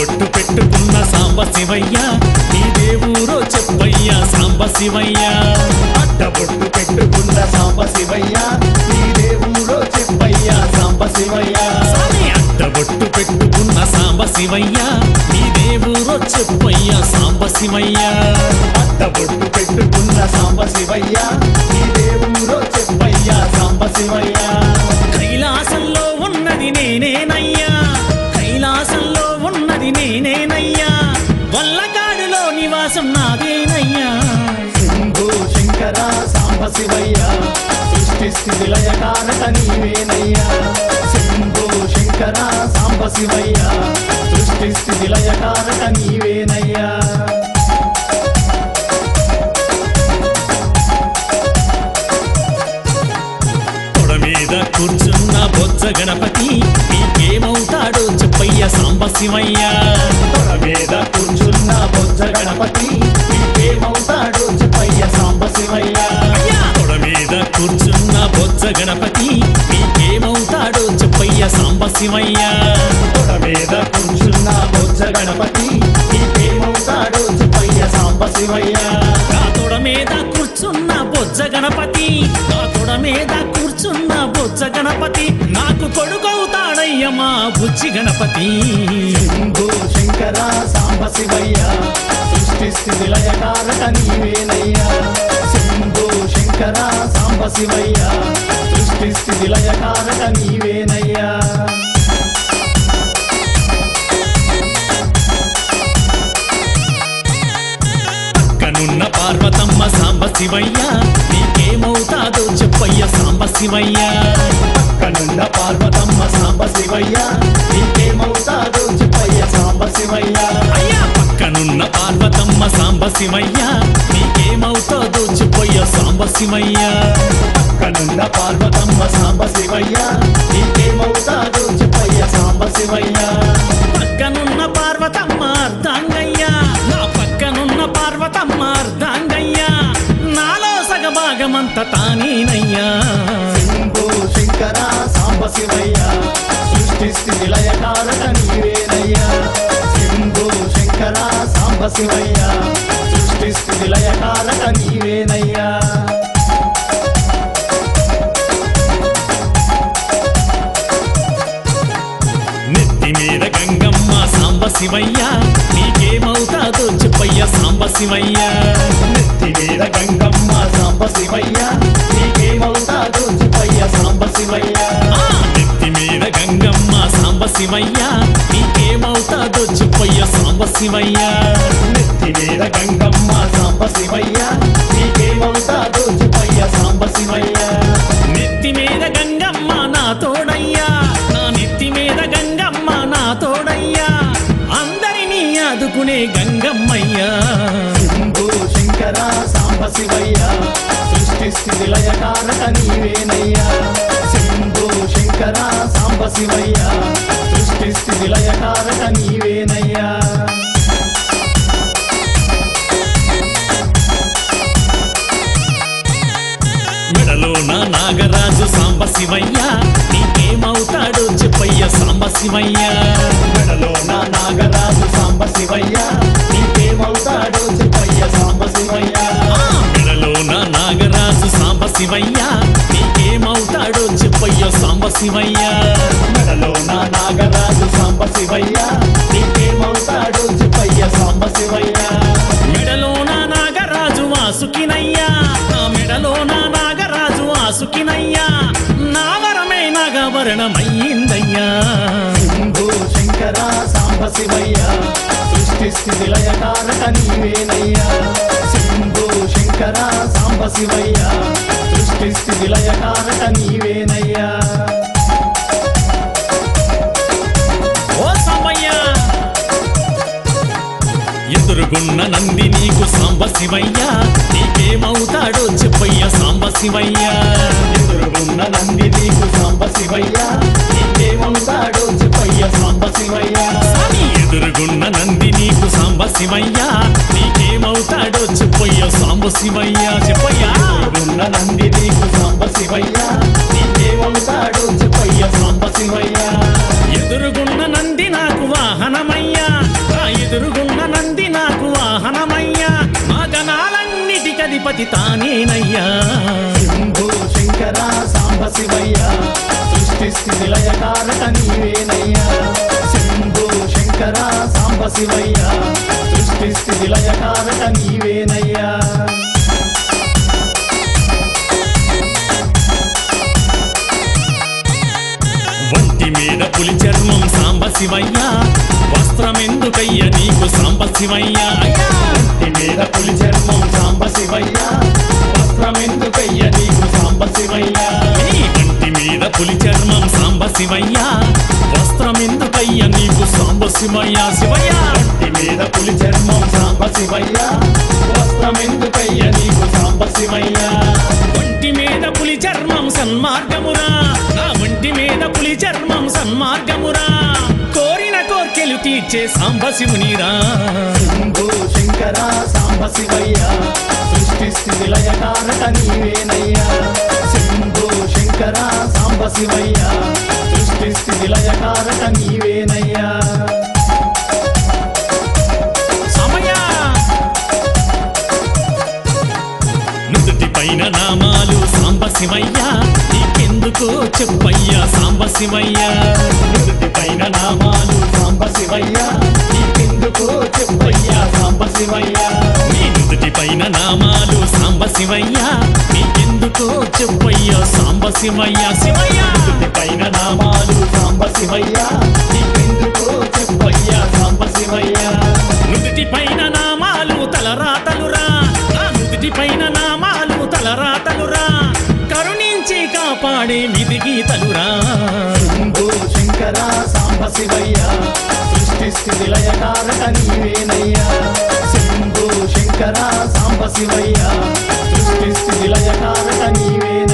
బొట్టు పెట్టుకున్న సాంబ శివయ్య. నీ దేవురో చెప్పయ్యా సాంబ శివయ్య. అట్టబొట్టు పెట్టుకున్న సాంబ శివయ్య. ఈ దేవుడో చెప్పయ్యా సాంబ శివయ్య. అట్ట బొట్టు పెట్టుకున్న సాంబ శివయ్య. నీ దేవురో చెప్పయ్యా సాంబ శివయ్య. అట్టబొట్టు పెట్టుకున్న సాంబ శివయ్య. ఈ దేవుడో చెప్పయ్యా సాంబ శివయ్య. శివయ్యా సృష్టి స్థితి లయకారక నీవేనయ్యా. శంభు శంకర సాంబ శివయ్యా సృష్టి స్థితి లయకారక నీవేనయ్యా. తొడ మీద కూర్చున్న బొజ్జ గణపతి నీకేమవుతాడో చెప్పయ్యా సాంబ శివయ్యా. తొడ మీద కూర్చున్న బొజ్జ గణపతి నీకేమవుతాడు చెప్పయ్య సాంబ శివయ్యా. కూర్చున్న బొజ్జ గణపతి నీకేమవుతాడో చెప్పయ్య సాంబ శివయ్య తొడ మీద కూర్చున్న బొజ్జ గణపతి నీకేమవుతాడో చెప్పయ్య సాంబ శివయ్య నా తొడ మీద కూర్చున్న బొజ్జ గణపతి నా తొడ మీద కూర్చున్న బొజ్జ గణపతి నాకు కొడుకవుతాడయ్య మా బుజ్జి గణపతి. శంభు శంకర సాంబ శివయ్య సృష్టి స్థితి లయకారక నీవేనయ్యా. శివయ్య సృష్టి స్థితి లయకారక నీవేనయ్యా. పక్కనున్న పార్వతమ్మ సాంబ శివయ్య నీకేమవుతాదో చెప్పయ్య సాంబ శివయ్య కనున్న పార్వతమ్మ సాంబ శివయ్య నీకేమవుతాదో చెప్పయ్య సాంబ శివయ్య అయ్యా! పక్కనున్న పార్వతమ్మ సాంబ శివయ్య నీకేమవుతాదో చెప్పయ్య సాంబ శివయ్య కనున్న పార్వతమ్మ సాంబ శివయ్య నీకేమవుతాదో చెప్పయ్య సాంబ శివయ్య పక్కనున్న పార్వతమ్మ అర్ధాంగయ్య. నా పక్కనున్న పార్వతమ్మ అర్ధాంగయ్య. నాలో సగభాగమంత తానేనయ్యా. శంభో శంకర సాంబ శివయ్య సృష్టి స్థితి లయకారక నీవేనయ్యా. శంభో శంకర సాంబ శివయ్య క్రీస్తు స్థితి లయకారక నీవేనయ్యా. నెత్తి మీద గంగమ్మ సాంబ శివయ్య నీకేమవుతాదో చెప్పయ్యా సాంబ శివయ్య. నెత్తి మీద గంగమ్మ సాంబ శివయ్య నీకేమవుతాదో చెప్పయ్యా సాంబ శివయ్య. నెత్తి మీద గంగమ్మ సాంబ శివయ్య నీకేమవుతాదో చెప్పయ్యా సాంబ శివయ్య. నెత్తి గంగమ్మ సాంబ శివయ్య నీకేమవుతాదో చెప్పయ్య సాంబ శివయ్య. నెత్తి మీద గంగమ్మ నా తోడయ్యా నా నెత్తి మీద గంగమ్మ నా తోడయ్యా. అందరినీ ఆదుకునే గంగమ్మయ్యా. శంభో శంకర సాంబ శివయ్య సృష్టి స్థితి లయకారక నీవేనయ్యా. శంకర సాంబ శివయ్య సృష్టి స్థితి లయకారక నీవేనయ్యా. శివయ్య నీకేమవుతాడు చెప్పయ్య సాంబ శివయ్య మెడలో నా నాగరాజు సాంబ శివయ్య నీకేమవుతాడు చెప్పయ్య సాంబ శివయ్య మెడలో నా నాగరాజు సాంబ శివయ్య నీకేమవుతాడు చెప్పయ్య సాంబ శివయ్య మెడలో నా నాగరాజు సాంబ శివయ్య నీకేమవుతాడు చెప్పయ్య సాంబ శివయ్య నాగవరణమయ్యిందయ్యా శంభో శంకర సాంబ శివయ్య సృష్టి స్థితి లయకారక నీవేనయ్యా. శంభో శంకర సాంబ శివయ్య సృష్టి స్థితి లయకారక నీవేనయ్యా ఎదురుగున్న నంది నీకు సాంబ శివయ్య. నీకేమవుతాడో చెప్పయ్య సాంబ శివయ్య. ఎదురుగున్న నంది సాంబ శివయ్య నీకేముంటాడో చెప్పయ్య సాంబ శివయ్య ఎదురుగున్న నంది నీకు సాంబ శివయ్య నీకేమవుతాడో చెప్పయ్య సాంబ శివయ్య చెప్పయ్య ఎదురుగున్న నంది నీకు సాంబ శివయ్య నీకేమవుతాడో చెప్పయ్య సాంబ శివయ్య ఎదురుగున్న నంది నాకు వాహనమయ్యా ఎదురుగున్న నంది నాకు వాహనమయ్యా. మా జనాలన్నిటికధిపతి తానేనయ్యా. శివయ్య సృష్టి స్థితి లయ కారక నీవేనయ్యా. వంటి మీద పులి చర్మం సాంబ శివయ్యా వస్త్రమెందుకయ్య నీకు సాంబ శివయ్యా వంటి మీద పులి చర్మం సాంబ శివయ్యా వస్త్రమెందుకయ్య నీకు సాంబ శివయ్యా వంటి మీద పులి చర్మం సాంబ శివయ్యా వస్త్రమెందు వస్త్రమెందుకయ్య నీకు సాంబ శివయ్య శివయ్య. ఇంటి మీద పులి చర్మం సాంబ శివయ్య. వస్త్రమెందుకయ్య నీకు సాంబ శివయ్య. ఒంటి మీద పులి చర్మం సన్మార్గమురా. నా ఒంటి మీద పులి చర్మం సన్మార్గమురా. కోరిన కోర్కెలు తీర్చే సాంబ శివునిరా. శంభో శంకర సాంబ శివయ్య. సృష్టి స్థితి లయ నీవేనయ్యా. శంభో శంకర సాంబ శివయ్య. సృష్టి కారక నీవేనయ్యా. సమయ. పైన నామాలు సాంబ శివయ్యా నీకెందుకో చెప్పయ్యా సాంబ శివయ్యా పైన నామాలు సాంబ శివయ్యా నీకెందుకో చెప్పయ్యా సాంబ శివయ్యా నీ నుదుటి పైన నామాలు సాంబ శివయ్య నీకెందుకో చెప్పయ్యా సాంబ శివయ్య శివయ్య. పైన నామాలు సాంబ శివయ్య. నీకెందుకో చెప్పయ్యా సాంబ శివయ్య. నుదుటి పైన నామాలు తలరాతలురా. నా నుదుటి పైన నామాలు తలరాతలురా. కరుణించి కాపాడే విధి గీతలురా. శంకర సాంబ శివయ్య. సృష్టి స్థితి లయకారక నీవేనయ్యా. శంభో శంకర సాంబ శివయ్య. సృష్టిస్థితిల జటారట నీవే